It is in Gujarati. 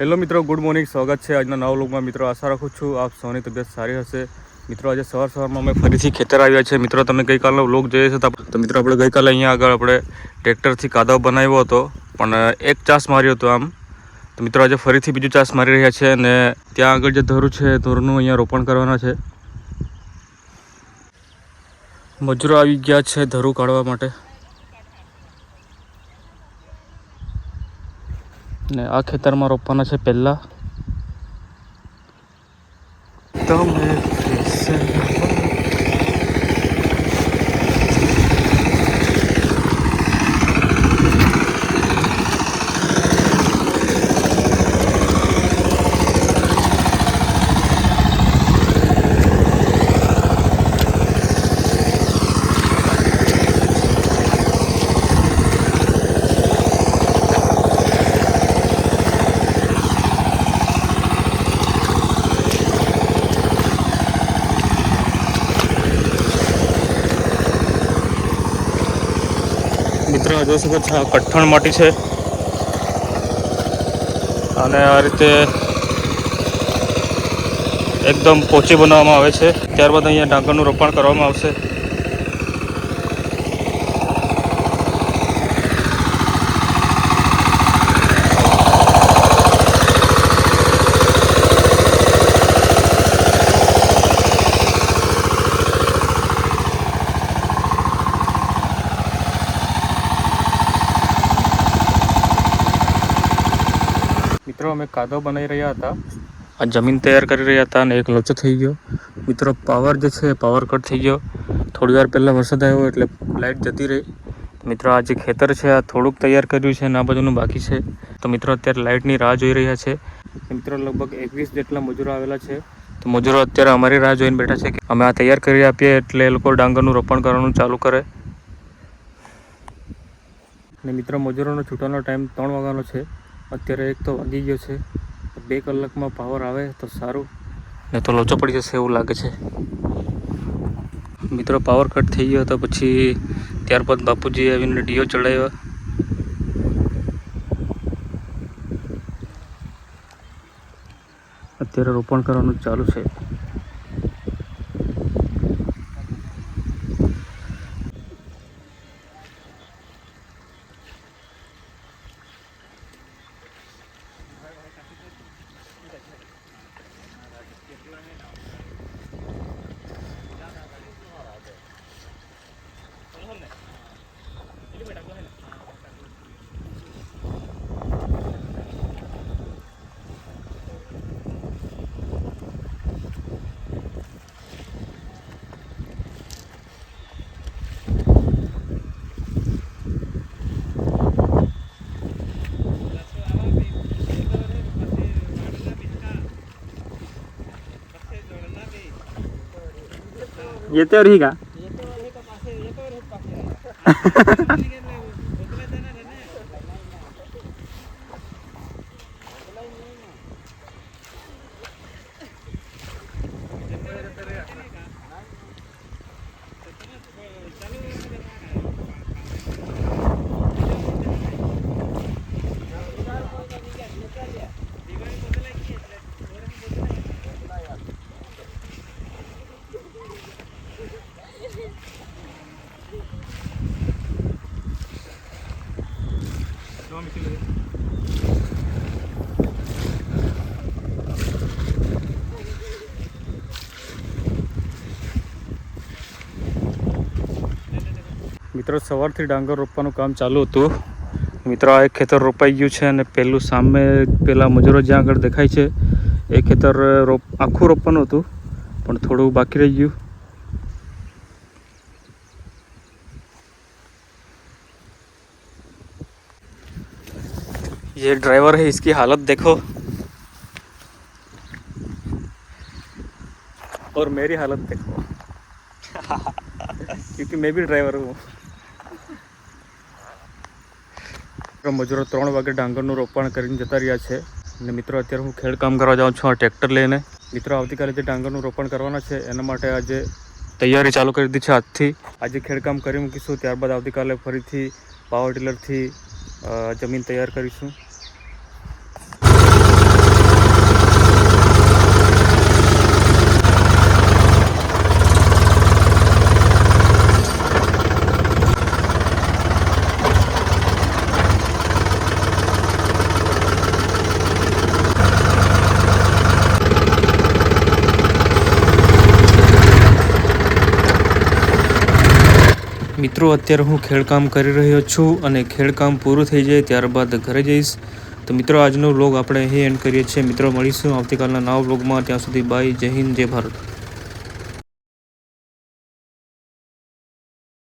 હેલો મિત્રો, ગુડ મોર્નિંગ. સ્વાગત છે આજના નવા લોકમાં મિત્રો, આશા રાખું છું આપ સૌની તબિયત સારી હશે. મિત્રો, આજે સવાર સવારમાં અમે ફરીથી ખેતર આવ્યા છે મિત્રો, તમે ગઈકાલનો વ્લોગ જોયો છે તો મિત્રો, આપણે ગઈકાલે અહીંયા આગળ આપણે ટ્રેક્ટરથી કાદવ બનાવ્યો હતો, પણ એક ચાસ માર્યો હતો આમ. તો મિત્રો, આજે ફરીથી બીજું ચાસ મારી રહ્યા છે અને ત્યાં આગળ જે ધરું છે ધોરનું અહીંયા રોપણ કરવાના છે. મજૂરો આવી ગયા છે ધરું કાઢવા માટે. ને આ ખેતરમાં રોપવાના છે પહેલા. તમે મિત્રો જોઈ શકો છો કઠણ માટી છે. અને આ રીતે એકદમ પોચી બનાવવામાં આવે છે. ત્યારબાદ અહીંયા ડાંગરનું રોપણ કરવામાં આવશે. મિત્રો, અમે કાદવ બનાવી રહ્યા હતા. આ જમીન તૈયાર કરી રહ્યા હતા અને એક લોચો થઈ ગયો. મિત્રો પાવર જે છે પાવર કટ થઈ ગયો. થોડી વાર પહેલાં વરસાદ આવ્યો એટલે લાઇટ જતી રહી. મિત્રો, આ જે ખેતર છે, આ થોડુંક તૈયાર કર્યું છે અને આ બાજુનું બાકી છે. તો મિત્રો, અત્યારે લાઇટની રાહ જોઈ રહ્યા છે. મિત્રો, લગભગ એકવીસ જેટલા મજૂરો આવેલા છે. તો મજૂરો અત્યારે અમારી રાહ જોઈને બેઠા છે કે અમે આ તૈયાર કરી આપીએ એટલે એ લોકો ડાંગરનું રોપણ કરવાનું ચાલુ કરે. અને મિત્રો, મજૂરોનો છૂટવાનો ટાઈમ ત્રણ વાગ્યાનો છે. અત્યારે એક તો વાગી ગયો છે. બે કલાકમાં પાવર આવે તો સારું. ને તો લોચો પડી જશે એવું લાગે છે. મિત્રો પાવર કટ થઈ ગયો તો પછી ત્યારબાદ બાપુજી આવીને ડીઓ ચડાવ્યો. અત્યારે રોપણ કરવાનું ચાલુ છે. येते ही का? મિત્રો સવારથી ડાંગર રોપવાનું કામ ચાલુ હતું મિત્રો આ એક ખેતર રોપાઈ ગયું છે અને પેલું સામે પેલા મજૂરો જ્યાં આગળ દેખાય છે એ ખેતર રોપ આખું રોપવાનું હતું પણ થોડું બાકી રહી ગયું ये ड्राइवर है इसकी हालत देखो और मेरी हालत देखो क्योंकि मैं भी ड्राइवर हूँ મજૂરો ત્રણ વાગે ડાંગરનું રોપણ કરીને જતા રહ્યા છે. અને મિત્રો, અત્યારે હું ખેડ કામ કરવા જાઉં છું આ ટ્રેક્ટર લઈને. મિત્રો, આવતીકાલે જે ડાંગરનું રોપણ કરવાના છે, એના માટે આજે તૈયારી ચાલુ કરી દીધી છે આજથી. આજે ખેડકામ કરી મૂકીશું, ત્યારબાદ આવતીકાલે ફરીથી પાવર ટીલરથી જમીન તૈયાર કરીશું. મિત્રો, અત્યારે હું ખેડકામ કરી રહ્યો છું અને ખેડકામ પૂરું થઈ જાય ત્યારબાદ ઘરે જઈશ. તો મિત્રો, આજનો વ્લોગ આપણે અહીં એન્ડ કરીએ છીએ. મિત્રો, મળીશું આવતીકાલના નવા વ્લોગમાં. ત્યાં સુધી બાય, જય હિન્દ, જય ભારત.